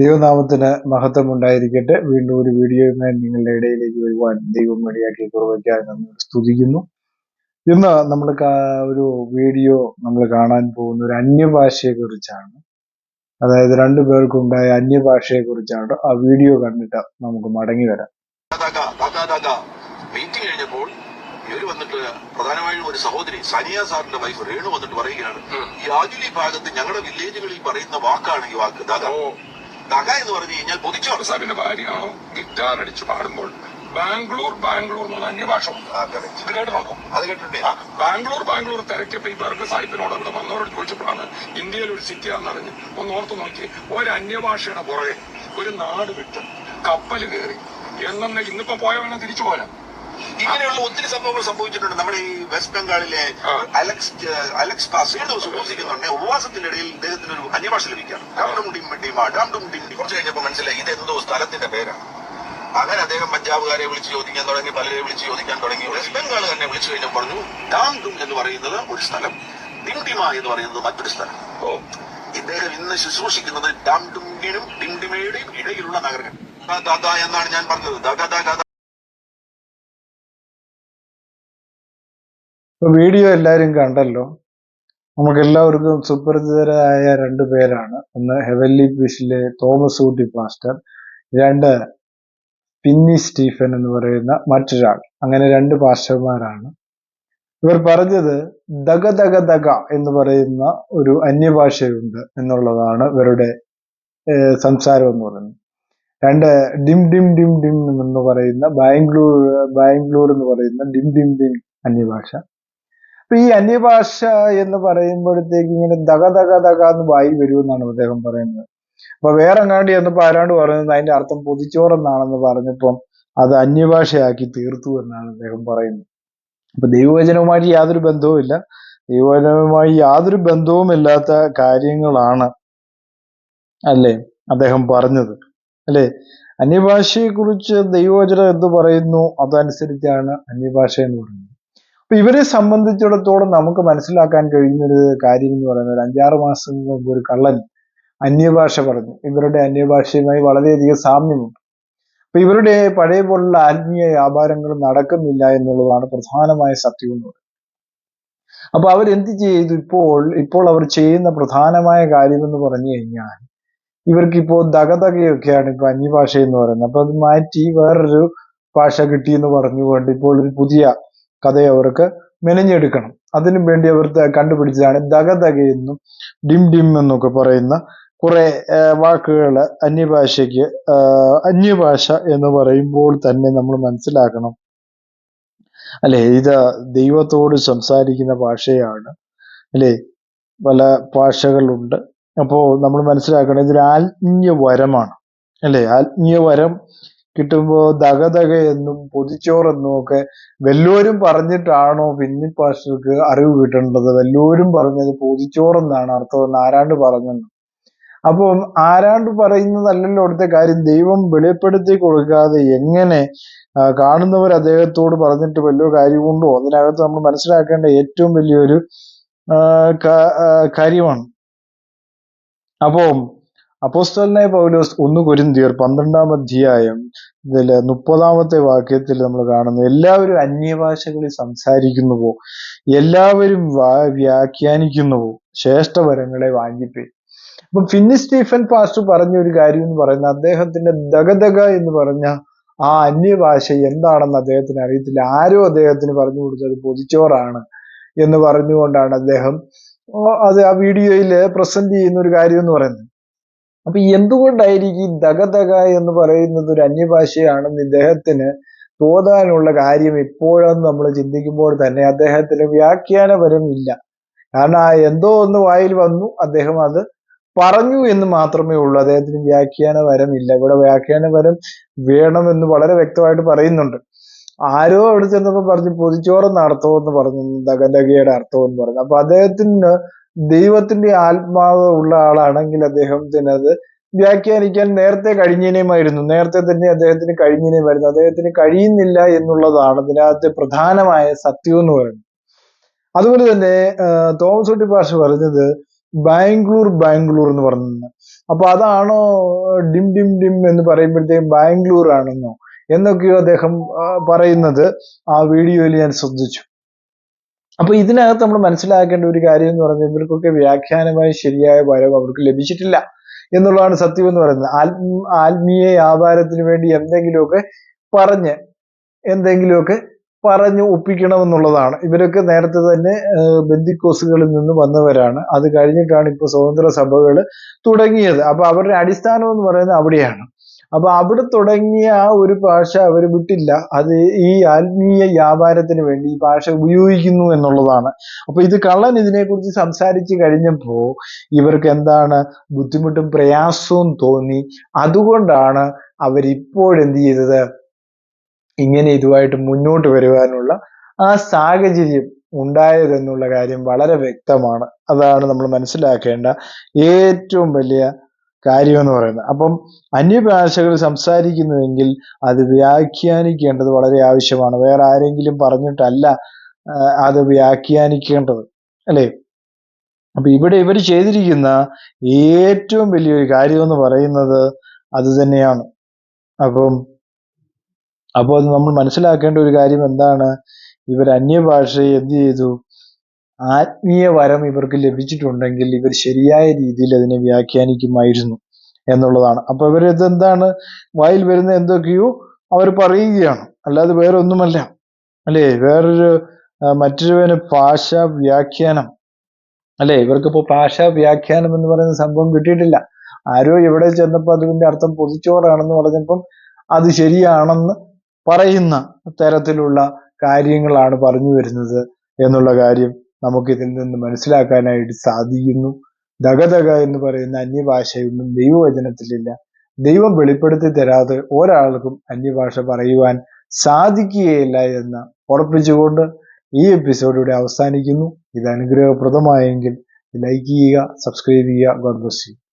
ദൈവനാമത്തിന് മഹത്വം ഉണ്ടായിരിക്കട്ടെ വീണ്ടും ഒരു വീഡിയോയുമായി നിങ്ങളുടെ ഇടയിലേക്ക് വരുവാൻ ദൈവം വഴിയാക്കി കുറവയ്ക്കാൻ നമ്മൾ സ്തുതിക്കുന്നു. ഇന്ന് നമ്മൾ ഒരു വീഡിയോ നമ്മൾ കാണാൻ പോകുന്ന ഒരു അന്യഭാഷയെ കുറിച്ചാണ് അതായത് രണ്ടു പേർക്കുണ്ടായ അന്യഭാഷയെ കുറിച്ചാണ് ആ വീഡിയോ കണ്ടിട്ട് നമുക്ക് മടങ്ങി വരാം. മീറ്റിംഗ് കഴിഞ്ഞപ്പോൾ ഇവർ വന്നിട്ട് പ്രധാനമായും ഒരു സഹോദരി സനിയ സാറിന്റെ വൈഫ് രേണു വന്നിട്ട് പറയുകയാണ്. ഈ ആജുലി ഭാഗത്ത് ഞങ്ങളുടെ വില്ലേജുകളിൽ പറയുന്ന വാക്കാണ് ഈ വാക്ക്. ദാദ ദഗ എന്ന് പറഞ്ഞു കഴിഞ്ഞാൽ പൊതിച്ചു സാബിന്റെ ഭാര്യയാണോ? ഗിറ്റാർ അടിച്ച് പാടുമ്പോൾ ബാംഗ്ലൂർ ബാംഗ്ലൂർ എന്നുള്ള അന്യഭാഷ അത് ബാംഗ്ലൂർ ബാംഗ്ലൂർ തിരക്കിയപ്പോ ഈ ബർഗ് സാഹിബിനോട് ഇവിടെ വന്നവരോട് ചോദിച്ചപ്പോഴാണ് ഇന്ത്യയിൽ ഒരു സിറ്റി ആണെന്നറിഞ്ഞ് ഒന്ന് ഓർത്ത് നോക്കി. ഒരു അന്യഭാഷയുടെ പുറകെ ഒരു നാട് വിട്ട് കപ്പൽ കയറി. എന്നെ ഇന്നിപ്പോ പോയവനെ തിരിച്ചു പോരാ. ഇങ്ങനെയുള്ള ഒത്തിരി സംഭവങ്ങൾ സംഭവിച്ചിട്ടുണ്ട്. നമ്മുടെ ഈ വെസ്റ്റ് ബംഗാളിലെ അലക്സ് അലക്സ് പാസ് ഏഴ് ദിവസം ഉപസിക്കുന്നുണ്ട്. ഉപവാസത്തിന്റെ ഇടയിൽ ഇദ്ദേഹത്തിന് ഒരു അന്യഭാഷ ലഭിക്കാം. ഡം ഡും ഡിമ, ഡം ഡും കുറച്ച് കഴിഞ്ഞപ്പോൾ മനസ്സിലായി ഇത് എന്തോ സ്ഥലത്തിന്റെ പേരാണ്. അങ്ങനെ അദ്ദേഹം പഞ്ചാബുകാരെ വിളിച്ച് ചോദിക്കാൻ തുടങ്ങി പലരെ വിളിച്ച് ചോദിക്കാൻ തുടങ്ങി. വെസ്റ്റ് ബംഗാൾ തന്നെ വിളിച്ചു കഴിഞ്ഞപ്പോൾ പറഞ്ഞു ഡാം ഡും എന്ന് പറയുന്നത് ഒരു സ്ഥലം ഡിംഡിമ എന്ന് പറയുന്നത് മറ്റൊരു സ്ഥലം. ഓ. ഇദ്ദേഹം ഇന്ന് ശുശ്രൂഷിക്കുന്നത് ഡാം ഡുംഡിനും ഡിംഡിമയുടെയും ഇടയിലുള്ള നഗരങ്ങൾ. ദാ, ദാ, ദാ എന്നാണ് ഞാൻ പറഞ്ഞത്. ദാ, ദാ, ഇപ്പൊ വീഡിയോ എല്ലാവരും കണ്ടല്ലോ. നമുക്ക് എല്ലാവർക്കും സുപരിചിതരായ രണ്ടു പേരാണ്. ഒന്ന് ഹെവൻലി പീസിലെ തോമസ് ഊട്ടി പാസ്റ്റർ രണ്ട് പിന്നി സ്റ്റീഫൻ എന്ന് പറയുന്ന മറ്റൊരാൾ. അങ്ങനെ രണ്ട് പാസ്റ്റർമാരാണ്. ഇവർ പറഞ്ഞത് ദഗ ദഗ ദഗ എന്ന് പറയുന്ന ഒരു അന്യഭാഷയുണ്ട് എന്നുള്ളതാണ് ഇവരുടെ സംസാരം എന്ന് പറയുന്നത്. രണ്ട് ഡിം ഡിം ഡിം ഡിം എന്ന് പറയുന്ന ബാംഗ്ലൂർ ബാംഗ്ലൂർ എന്ന് പറയുന്ന ഡിം ഡിം ഡിം അന്യഭാഷ. അപ്പൊ ഈ അന്യഭാഷ എന്ന് പറയുമ്പോഴത്തേക്ക് ഇങ്ങനെ ദക ദക ദക എന്ന് വായി വരുമെന്നാണ് അദ്ദേഹം പറയുന്നത്. അപ്പൊ വേറെ എങ്ങാണ്ട് ചെന്നപ്പോ ആരാണ്ട് പറയുന്നത് അതിന്റെ അർത്ഥം പൊതിച്ചോറെന്നാണെന്ന് പറഞ്ഞപ്പം അത് അന്യഭാഷയാക്കി തീർത്തു എന്നാണ് അദ്ദേഹം പറയുന്നത്. അപ്പൊ ദൈവവചനവുമായിട്ട് യാതൊരു ബന്ധവുമില്ല ദൈവവചനവുമായി യാതൊരു ബന്ധവുമില്ലാത്ത കാര്യങ്ങളാണ് അല്ലേ അദ്ദേഹം പറഞ്ഞത്. അല്ലേ? അന്യഭാഷയെ കുറിച്ച് ദൈവവചനം എന്ത് പറയുന്നു? അതനുസരിച്ചാണ് അന്യഭാഷ എന്ന് പറയുന്നത്. അപ്പൊ ഇവരെ സംബന്ധിച്ചിടത്തോളം നമുക്ക് മനസ്സിലാക്കാൻ കഴിയുന്ന ഒരു കാര്യം എന്ന് പറയുന്നത് അഞ്ചാറ് മാസം മുമ്പ് ഒരു കള്ളൻ അന്യഭാഷ പറഞ്ഞു. ഇവരുടെ അന്യഭാഷയുമായി വളരെയധികം സാമ്യമുണ്ട്. അപ്പൊ ഇവരുടെ പഴയ പോലുള്ള ആത്മീയ വ്യാപാരങ്ങൾ നടക്കുന്നില്ല എന്നുള്ളതാണ് പ്രധാനമായ സത്യം എന്ന് പറയുന്നത്. അപ്പൊ അവരെന്ത് ചെയ്തു ഇപ്പോൾ ഇപ്പോൾ അവർ ചെയ്യുന്ന പ്രധാനമായ കാര്യം എന്ന് പറഞ്ഞു കഴിഞ്ഞാൽ ഇവർക്കിപ്പോ ദഗതകയൊക്കെയാണ് ഇപ്പൊ അന്യഭാഷ എന്ന് പറയുന്നത്. അപ്പൊ അത് മാറ്റി വേറൊരു ഭാഷ കിട്ടിയെന്ന് പറഞ്ഞുകൊണ്ട് ഇപ്പോൾ ഒരു പുതിയ കഥ അവർക്ക് മെനഞ്ഞെടുക്കണം. അതിനു വേണ്ടി അവർ കണ്ടുപിടിച്ചതാണ് ദഗദഗ എന്നും ഡിം ഡിം എന്നൊക്കെ പറയുന്ന കുറെ വാക്കുകൾ അന്യഭാഷയ്ക്ക് അന്യഭാഷ എന്ന് പറയുമ്പോൾ തന്നെ നമ്മൾ മനസ്സിലാക്കണം. അല്ലെ? ഇത് ദൈവത്തോട് സംസാരിക്കുന്ന ഭാഷയാണ്. അല്ലെ? പല ഭാഷകളുണ്ട്. അപ്പോൾ നമ്മൾ മനസ്സിലാക്കണം ഇതൊരു ആത്മീയ വരമാണ് അല്ലെ? ആത്മീയ വരം കിട്ടുമ്പോ ദഗദഗ എന്നും പൊതിച്ചോറെന്നും ഒക്കെ വല്ലോരും പറഞ്ഞിട്ടാണോ പിന്നി പാസ്റ്റർക്ക് അറിവ് കിട്ടേണ്ടത്? വല്ലോരും പറഞ്ഞത് പൊതിച്ചോറെന്നാണ് അർത്ഥം ആരാണ്ട് പറഞ്ഞെന്ന് അപ്പം ആരാണ്ട് പറയുന്നതല്ലല്ലോ അവിടുത്തെ കാര്യം. ദൈവം വെളിപ്പെടുത്തി കൊടുക്കാതെ എങ്ങനെ കാണുന്നവർ അദ്ദേഹത്തോട് പറഞ്ഞിട്ട് വലിയ കാര്യമുണ്ടോ അതിനകത്ത് നമ്മൾ മനസ്സിലാക്കേണ്ട ഏറ്റവും വലിയൊരു കാര്യമാണ്. അപ്പം അപ്പോസ്തലനായ പൗലോസ് ഒന്ന് കൊരിന്തിയർ പന്ത്രണ്ടാം അധ്യായം ഇതിൽ മുപ്പതാമത്തെ വാക്യത്തിൽ നമ്മൾ കാണുന്നു എല്ലാവരും അന്യഭാഷകളിൽ സംസാരിക്കുന്നുവോ? എല്ലാവരും വ്യാഖ്യാനിക്കുന്നുവോ? ശ്രേഷ്ഠവരങ്ങളെ വാങ്ങിപ്പേ. അപ്പൊ ഫിന്നി സ്റ്റീഫൻ പാസ്റ്റർ പറഞ്ഞ ഒരു കാര്യം എന്ന് പറയുന്നത് അദ്ദേഹത്തിന്റെ ദഗദഗ എന്ന് പറഞ്ഞ ആ അന്യഭാഷ എന്താണെന്ന് അദ്ദേഹത്തിന് അറിയത്തില്ല. ആരോ അദ്ദേഹത്തിന് പറഞ്ഞു കൊടുത്തത് പൊതിച്ചോറാണ് എന്ന് പറഞ്ഞുകൊണ്ടാണ് അദ്ദേഹം അത് ആ വീഡിയോയിൽ പ്രസന്റ് ചെയ്യുന്ന ഒരു കാര്യം എന്ന് പറയുന്നത്. അപ്പൊ എന്തുകൊണ്ടായിരിക്കും ദഗദഗ എന്ന് പറയുന്നത് ഒരു അന്യഭാഷയാണെന്ന് ഇദ്ദേഹത്തിന് തോന്നാനുള്ള കാര്യം ഇപ്പോഴെന്ന് നമ്മൾ ചിന്തിക്കുമ്പോൾ തന്നെ അദ്ദേഹത്തിന് വ്യാഖ്യാനപരമില്ല കാരണം ആ എന്തോ ഒന്ന് വായിൽ വന്നു അദ്ദേഹം അത് പറഞ്ഞു എന്ന് മാത്രമേ ഉള്ളൂ. അദ്ദേഹത്തിന് വ്യാഖ്യാനപരമില്ല ഇവിടെ വ്യാഖ്യാനപരം വേണമെന്ന് വളരെ വ്യക്തമായിട്ട് പറയുന്നുണ്ട്. ആരോ അവിടെ ചെന്നപ്പോ പറഞ്ഞു പൊതിച്ചോറെന്ന് അർത്ഥമെന്ന് പറഞ്ഞു ദഗദഗയുടെ അർത്ഥം എന്ന് പറഞ്ഞു. അപ്പൊ അദ്ദേഹത്തിന് ദൈവത്തിന്റെ ആത്മാവ് ഉള്ള ആളാണെങ്കിൽ അദ്ദേഹത്തിന് അത് വ്യാഖ്യാനിക്കാൻ നേരത്തെ കഴിഞ്ഞേനെയുമായിരുന്നു. നേരത്തെ തന്നെ അദ്ദേഹത്തിന് കഴിഞ്ഞേനെയുമായിരുന്നു. അദ്ദേഹത്തിന് കഴിയുന്നില്ല എന്നുള്ളതാണ് ഇതിനകത്തെ പ്രധാനമായ സത്യം എന്ന് പറയുന്നത്. അതുപോലെ തന്നെ തോമസ് കുട്ടി പാഷ പറഞ്ഞത് ബാംഗ്ലൂർ ബാംഗ്ലൂർ എന്ന് പറഞ്ഞു അപ്പൊ അതാണോ ഡിം ഡിം ഡിം എന്ന് പറയുമ്പോഴത്തേക്കും ബാംഗ്ലൂർ ആണെന്നോ? എന്നൊക്കെയോ അദ്ദേഹം പറയുന്നത് ആ വീഡിയോയിൽ ഞാൻ ശ്രദ്ധിച്ചു. അപ്പൊ ഇതിനകത്ത് നമ്മൾ മനസ്സിലാക്കേണ്ട ഒരു കാര്യം എന്ന് പറഞ്ഞാൽ ഇവർക്കൊക്കെ വ്യാഖ്യാനമായി ശരിയായ വരവ് അവർക്ക് ലഭിച്ചിട്ടില്ല എന്നുള്ളതാണ് സത്യം എന്ന് പറയുന്നത്. ആത്മ ആത്മീയ വ്യാപാരത്തിന് വേണ്ടി എന്തെങ്കിലുമൊക്കെ പറഞ്ഞ് എന്തെങ്കിലുമൊക്കെ പറഞ്ഞ് ഒപ്പിക്കണമെന്നുള്ളതാണ്. ഇവരൊക്കെ നേരത്തെ തന്നെ ബന്ദിക്കോസുകളിൽ നിന്ന് വന്നവരാണ്. അത് കഴിഞ്ഞിട്ടാണ് ഇപ്പൊ സ്വതന്ത്ര സഭകൾ തുടങ്ങിയത്. അപ്പൊ അവരുടെ അടിസ്ഥാനം എന്ന് പറയുന്നത് അവിടെയാണ്. അപ്പൊ അവിടെ തുടങ്ങിയ ആ ഒരു ഭാഷ അവർ വിട്ടില്ല. അത് ഈ ആത്മീയ വ്യാപാരത്തിന് വേണ്ടി ഈ ഭാഷ ഉപയോഗിക്കുന്നു എന്നുള്ളതാണ്. അപ്പൊ ഇത് കള്ളൻ ഇതിനെക്കുറിച്ച് സംസാരിച്ച് കഴിഞ്ഞപ്പോ ഇവർക്ക് എന്താണ് ബുദ്ധിമുട്ടും പ്രയാസവും തോന്നി. അതുകൊണ്ടാണ് അവരിപ്പോഴെന്ത് ചെയ്തത്? ഇങ്ങനെ ഇതുമായിട്ട് മുന്നോട്ട് വരുവാനുള്ള ആ സാഹചര്യം ഉണ്ടായതെന്നുള്ള കാര്യം വളരെ വ്യക്തമാണ്. അതാണ് നമ്മൾ മനസ്സിലാക്കേണ്ട ഏറ്റവും വലിയ കാര്യം എന്ന് പറയുന്നത്. അപ്പം അന്യഭാഷകൾ സംസാരിക്കുന്നുവെങ്കിൽ അത് വ്യാഖ്യാനിക്കേണ്ടത് വളരെ ആവശ്യമാണ്. വേറെ ആരെങ്കിലും പറഞ്ഞിട്ടല്ല അത് വ്യാഖ്യാനിക്കേണ്ടത്. അല്ലേ? അപ്പൊ ഇവിടെ ഇവർ ചെയ്തിരിക്കുന്ന ഏറ്റവും വലിയൊരു കാര്യം എന്ന് പറയുന്നത് അത് തന്നെയാണ്. അപ്പം അപ്പോൾ അത് നമ്മൾ മനസ്സിലാക്കേണ്ട ഒരു കാര്യം എന്താണ്? ഇവർ അന്യഭാഷയെ എന്ത് ചെയ്തു? ആത്മീയ വരം ഇവർക്ക് ലഭിച്ചിട്ടുണ്ടെങ്കിൽ ഇവർ ശരിയായ രീതിയിൽ അതിനെ വ്യാഖ്യാനിക്കുമായിരുന്നു എന്നുള്ളതാണ്. അപ്പൊ ഇവർ ഇതെന്താണ് വായിൽ വരുന്ന എന്തൊക്കെയോ അവർ പറയുകയാണ്. അല്ലാതെ വേറെ ഒന്നുമല്ല അല്ലേ? വേറൊരു മറ്റൊരുവന് ഭാഷ വ്യാഖ്യാനം. അല്ലേ? ഇവർക്കിപ്പോ ഭാഷ വ്യാഖ്യാനം എന്ന് പറയുന്ന സംഭവം കിട്ടിയിട്ടില്ല. ആരോ എവിടെ ചെന്നപ്പോൾ അതിന്റെ അർത്ഥം പൊതിച്ചോറാണെന്ന് പറഞ്ഞപ്പം അത് ശരിയാണെന്ന് പറയുന്ന തരത്തിലുള്ള കാര്യങ്ങളാണ് പറഞ്ഞു വരുന്നത് എന്നുള്ള കാര്യം നമുക്ക് ഇതിൽ നിന്ന് മനസ്സിലാക്കാനായിട്ട് സാധിക്കുന്നു. ദഗദഗ എന്ന് പറയുന്ന അന്യഭാഷയൊന്നും ദൈവവചനത്തിലില്ല. ദൈവം വെളിപ്പെടുത്തി തരാതെ ഒരാൾക്കും അന്യഭാഷ പറയുവാൻ സാധിക്കുകയില്ല എന്ന് ഉറപ്പിച്ചുകൊണ്ട് ഈ എപ്പിസോഡ് ഇവിടെ അവസാനിക്കുന്നു. ഇത് അനുഗ്രഹപ്രദമായെങ്കിൽ ലൈക്ക് ചെയ്യുക സബ്സ്ക്രൈബ് ചെയ്യുക. God bless you.